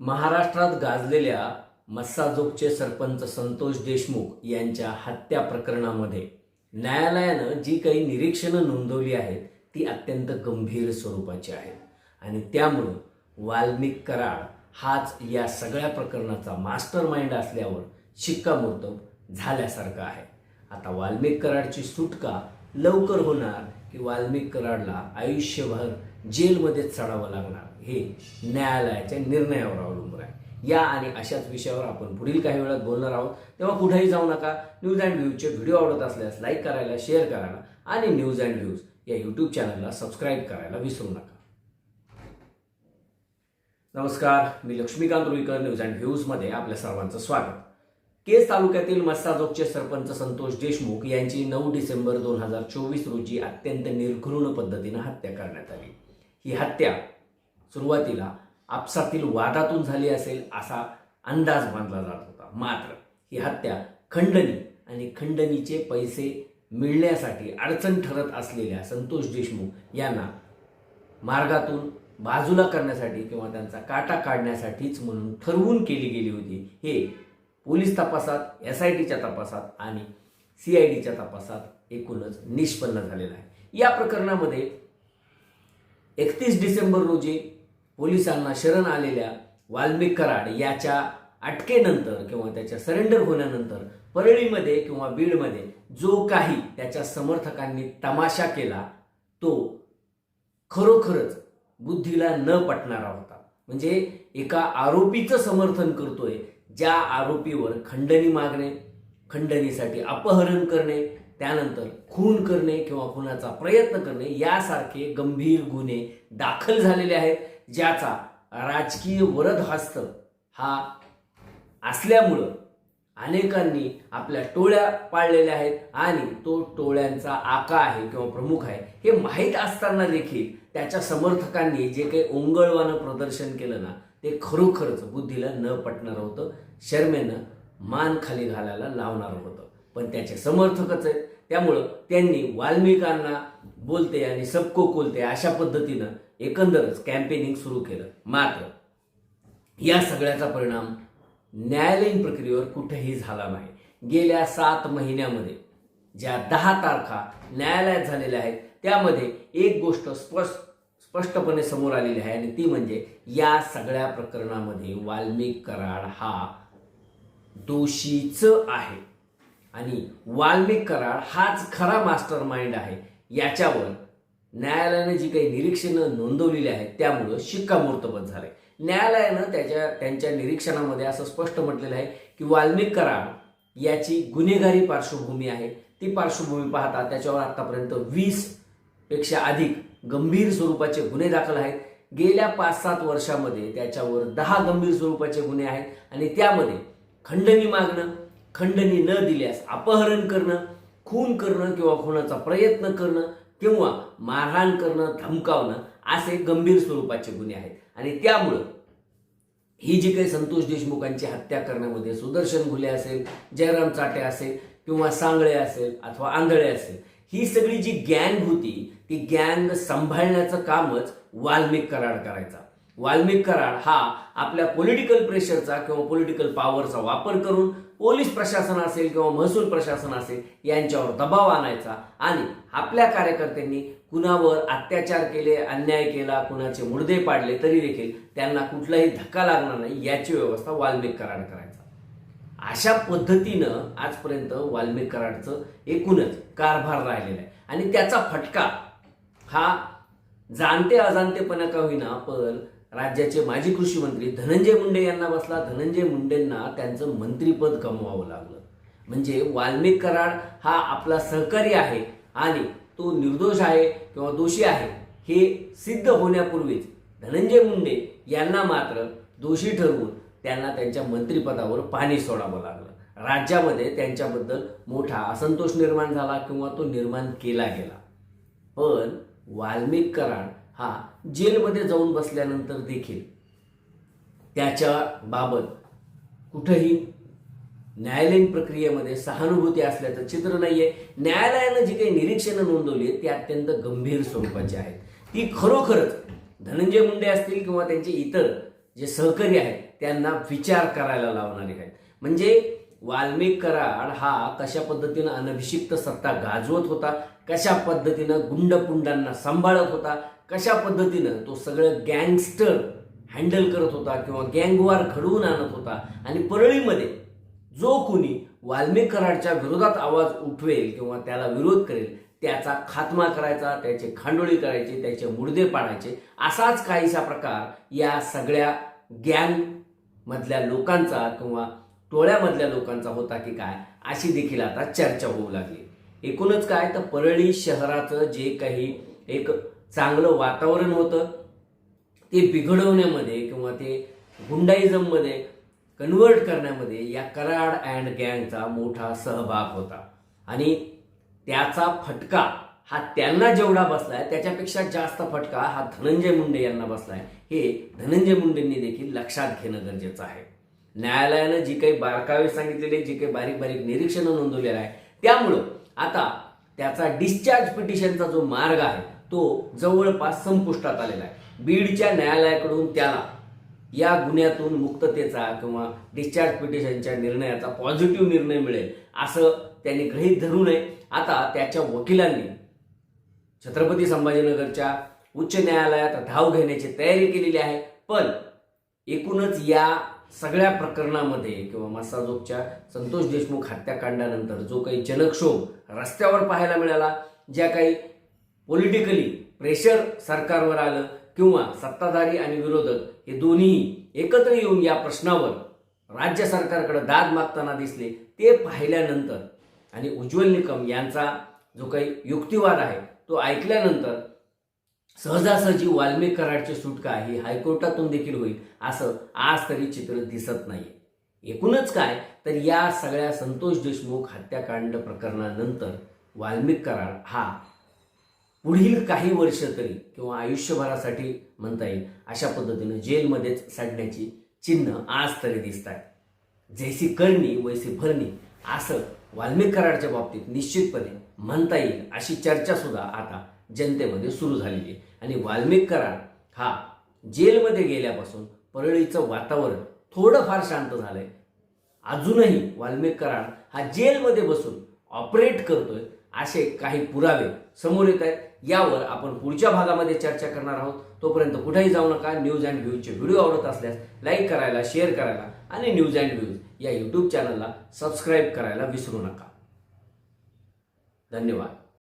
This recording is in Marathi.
महाराष्ट्रात गाजलेल्या मस्साजोगचे सरपंच संतोष देशमुख यांच्या हत्या प्रकरणामध्ये न्यायालयानं जी काही निरीक्षणं नोंदवली आहेत ती अत्यंत गंभीर स्वरूपाची आहेत. आणि त्यामुळं वाल्मिक कराड हाच या सगळ्या प्रकरणाचा मास्टर माइंड असल्यावर शिक्कामोर्तब झाल्यासारखं आहे. आता वाल्मिक कराडची सुटका लवकर होणार की वाल्मिक कराडला आयुष्यभर जेलमध्ये चढावं लागणार. हे न्यायालयाच्या निर्णयावर अवलंबून आहे. या आणि अशाच विषयावर आपण पुढील काही वेळात बोलणार आहोत. तेव्हा कुठेही जाऊ नका. न्यूज अँड व्ह्यूजचे व्हिडिओ आवडत असल्यास लाईक करायला शेअर करायला आणि न्यूज अँड व्ह्यूज या यूट्यूब चॅनलला सबस्क्राईब करायला विसरू नका. नमस्कार. मी लक्ष्मीकांत रुईकर न्यूज अँड व्ह्यूजमध्ये आपल्या सर्वांचं स्वागत. केस तालुक्यातील मस्साजोगचे सरपंच संतोष देशमुख यांची नऊ डिसेंबर दोन हजार चोवीस रोजी अत्यंत निर्घृण पद्धतीनं हत्या करण्यात आली. ही हत्या सुरुवातीला आपसातील वादातून झाली असेल असा अंदाज बांधला जात होता. मात्र ही हत्या खंडणी आणि खंडणीचे पैसे मिळण्यासाठी अडचण ठरत असलेल्या संतोष देशमुख यांना मार्गातून बाजूला करण्यासाठी किंवा त्यांचा काटा काढण्यासाठीच म्हणून ठरवून केली गेली होती. हे पोलीस तपासात एस आय टीच्या तपासात आणि सी आय डीच्या तपासात एकूणच निष्पन्न झालेलं आहे. या प्रकरणामध्ये एकतीस डिसेंबर रोजी पोलिसांना शरण आलेल्या वाल्मिक कराड याच्या अटकेनंतर किंवा त्याच्या सरेंडर होण्यानंतर परळीमध्ये किंवा बीडमध्ये जो काही त्याच्या समर्थकांनी तमाशा केला तो खरोखरच बुद्धीला न पटणारा होता. म्हणजे एका आरोपीचं समर्थन करतोय ज्या आरोपीवर खंडणी मागणे खंडणीसाठी अपहरण करणे त्यानंतर खून करणे किंवा खुनाचा प्रयत्न करणे यासारखे गंभीर गुन्हे दाखल झालेले आहेत ज्याचा राजकीय वरदहस्त हा असल्यामुळं अनेकांनी आपल्या टोळ्या पाळलेल्या आहेत आणि तो टोळ्यांचा आका आहे किंवा प्रमुख आहे हे माहीत असताना देखील त्याच्या समर्थकांनी जे काही ओंगळवानं प्रदर्शन केलं ना ते खरोखरच बुद्धीला न पटणारं होतं शर्मेनं मान खाली घालायला लावणारं होतं. पण त्याचे समर्थकच आहेत. त्यामुळं त्यांनी वाल्मिकांना बोलते आणि सबको कोलते अशा पद्धतीनं एकंदरच कॅम्पेनिंग सुरू केलं. मात्र या सगळ्याचा परिणाम न्यायालयीन प्रक्रियेवर कुठेही झाला नाही. गेल्या सात महिन्यामध्ये ज्या दहा तारखा न्यायालयात झालेल्या आहेत त्यामध्ये एक गोष्ट स्पष्ट स्पष्टपणे समोर आलेली आहे आणि ती म्हणजे या सगळ्या प्रकरणामध्ये वाल्मिक कराड हा दोषीच आहे. आणि वाल्मिक कराड हाच खरा मास्टर माइंड आहे. याच्यावर न्यायालयाने जी काही निरीक्षणं नोंदवलेली आहेत त्यामुळं शिक्कामोर्तबत झालंय. न्यायालयानं त्याच्या त्यांच्या निरीक्षणामध्ये असं स्पष्ट म्हटलेलं आहे की वाल्मिक कराड याची गुन्हेगारी पार्श्वभूमी आहे. ती पार्श्वभूमी पाहता त्याच्यावर आतापर्यंत वीसपेक्षा अधिक गंभीर स्वरूपाचे गुन्हे दाखल आहेत. गेल्या पाच सात वर्षामध्ये त्याच्यावर दहा गंभीर स्वरूपाचे गुन्हे आहेत आणि त्यामध्ये खंडणी मागणं खंडणी न दिल्यास अपहरण करणं खून करणं किंवा खुनाचा प्रयत्न करणं किंवा मारहाण करणं धमकावणं असे गंभीर स्वरूपाचे गुन्हे आहेत. आणि त्यामुळं ही जी काही संतोष देशमुखांची हत्या करण्यामध्ये सुदर्शन घुले असेल जयराम चाटे असेल किंवा सांगळे असेल अथवा आंधळे असेल ही सगळी जी गँग होती ती गँग सांभाळण्याचं कामच वाल्मिक कराड करायचा. वाल्मिक कराड हा आपल्या पॉलिटिकल प्रेशरचा किंवा पॉलिटिकल पॉवरचा वापर करून पोलीस प्रशासन असेल किंवा महसूल प्रशासन असेल यांच्यावर दबाव आणायचा आणि आपल्या कार्यकर्त्यांनी कुणावर अत्याचार केले अन्याय केला कुणाचे मुर्दे पाडले तरी देखील त्यांना कुठलाही धक्का लागणार नाही याची व्यवस्था वाल्मिक कराड करायचा. अशा पद्धतीनं आजपर्यंत वाल्मिक कराडचं एकूणच कारभार राहिलेला आहे. आणि त्याचा फटका हा जाणते अजाणतेपणा का होईना पण राज्याचे माजी कृषी मंत्री धनंजय मुंडे यांना बसला. धनंजय मुंडेंना त्यांचं मंत्रीपद गमवावं लागलं. म्हणजे वाल्मिक कराड हा आपला सहकारी आहे आणि तो निर्दोष आहे किंवा दोषी आहे हे सिद्ध होण्यापूर्वीच धनंजय मुंडे यांना मात्र दोषी ठरवून त्यांना त्यांच्या मंत्रिपदावर पाणी सोडावं लागलं. राज्यामध्ये त्यांच्याबद्दल मोठा असंतोष निर्माण झाला किंवा तो निर्माण केला गेला. पण वाल्मिक कराड हा जेलमध्ये जाऊन बसल्यानंतर देखील त्याच्या बाबत कुठंही न्यायालयीन प्रक्रियेमध्ये सहानुभूती असल्याचं चित्र नाहीये. न्यायालयानं जी काही निरीक्षणं नोंदवली आहेत ती अत्यंत गंभीर स्वरूपाची आहेत. ती खरोखरच धनंजय मुंडे असतील किंवा त्यांचे इतर जे सहकारी आहेत त्यांना विचार करायला लावणारे आहेत. म्हणजे वाल्मिक कराड हा कशा पद्धतीनं अनभिषिक्त सत्ता गाजवत होता कशा पद्धतीनं गुंडपुंडांना सांभाळत होता कशा पद्धतीनं तो सगळं गँगस्टर हँडल करत होता किंवा गँगवार घडवून आणत होता आणि परळीमध्ये जो कोणी वाल्मिकराडच्या विरोधात आवाज उठवेल किंवा त्याला विरोध करेल त्याचा खात्मा करायचा त्याचे खांडोळी करायचे त्याचे मुडदे पाडायचे असाच काहीसा प्रकार या सगळ्या गँग मधल्या लोकांचा किंवा टोळ्यामधल्या लोकांचा होता की काय अशी देखील आता चर्चा होऊ लागली. एकूणच काय तर परळी शहराचं जे काही एक चांगलं वातावरण होतं. ते बिघडवण्यामध्ये किंवा ते गुंडाईझममध्ये कन्वर्ट करण्यामध्ये या कराड अँड गँगचा मोठा सहभाग होता. आणि त्याचा फटका हा त्यांना जेवढा बसलाय त्याच्यापेक्षा जास्त फटका हा धनंजय मुंडे यांना बसलाय. हे धनंजय मुंडेंनी देखील लक्षात घेणं गरजेचं आहे. न्यायालयानं जी काही बारकावे सांगितलेले जी काही बारीक बारीक निरीक्षणं नोंदवलेलं आहे त्यामुळं आता त्याचा डिस्चार्ज पिटिशनचा जो मार्ग आहे तो जवळपास संपुष्टात आलेला आहे. बीडच्या न्यायालयाकडून त्याला या गुन्ह्यातून मुक्ततेचा किंवा डिस्चार्ज पिटिशनच्या निर्णयाचा पॉझिटिव्ह निर्णय मिळेल असं त्यांनी गृहीत धरू नये. आता त्याच्या वकिलांनी छत्रपती संभाजीनगरच्या उच्च न्यायालयात धाव घेण्याची तयारी केलेली आहे. पण एकूणच या सगळ्या प्रकरणामध्ये किंवा मसाजोगच्या संतोष देशमुख हत्याकांडानंतर जो काही जनक्षोभ रस्त्यावर पाहायला मिळाला ज्या काही पॉलिटिकली प्रेशर सरकारवर आलं किंवा सत्ताधारी आणि विरोधक हे दोन्ही एकत्र येऊन या प्रश्नावर राज्य सरकारकडे दाद मागताना दिसले ते पाहिल्यानंतर आणि उज्ज्वल निकम यांचा जो काही युक्तिवाद आहे तो ऐकल्यानंतर सहजासहजी वाल्मिक कराडची सुटका ही हायकोर्टातून देखील होईल असं आज तरी चित्र दिसत नाही एकूणच काय तर या सगळ्या संतोष देशमुख हत्याकांड प्रकरणानंतर वाल्मिक कराड हा पुढील काही वर्ष तरी किंवा आयुष्यभरासाठी म्हणता येईल अशा पद्धतीनं जेलमध्येच साडण्याची चिन्ह आज तरी दिसत आहेत जैसी करणी वैसी भरणी असं वाल्मिक कराडच्या बाबतीत निश्चितपणे म्हणता येईल अशी चर्चासुद्धा आता जनतेमध्ये सुरू झालेली आहे. आणि वाल्मिक कराड हा जेलमध्ये गेल्यापासून परळीचं वातावरण थोडंफार शांत झालंय. अजूनही वाल्मिक कराड हा जेलमध्ये बसून ऑपरेट करतोय. असे काही पुरावे समोर येत आहेत. यावर आपण पुढच्या भागामध्ये चर्चा करणार आहोत. तोपर्यंत कुठेही जाऊ नका. न्यूज अँड व्ह्यूजचे व्हिडिओ आवडत असल्यास लाईक करायला शेअर करायला आणि न्यूज अँड व्ह्यूज या यूट्यूब चॅनलला सबस्क्राईब करायला विसरू नका. धन्यवाद.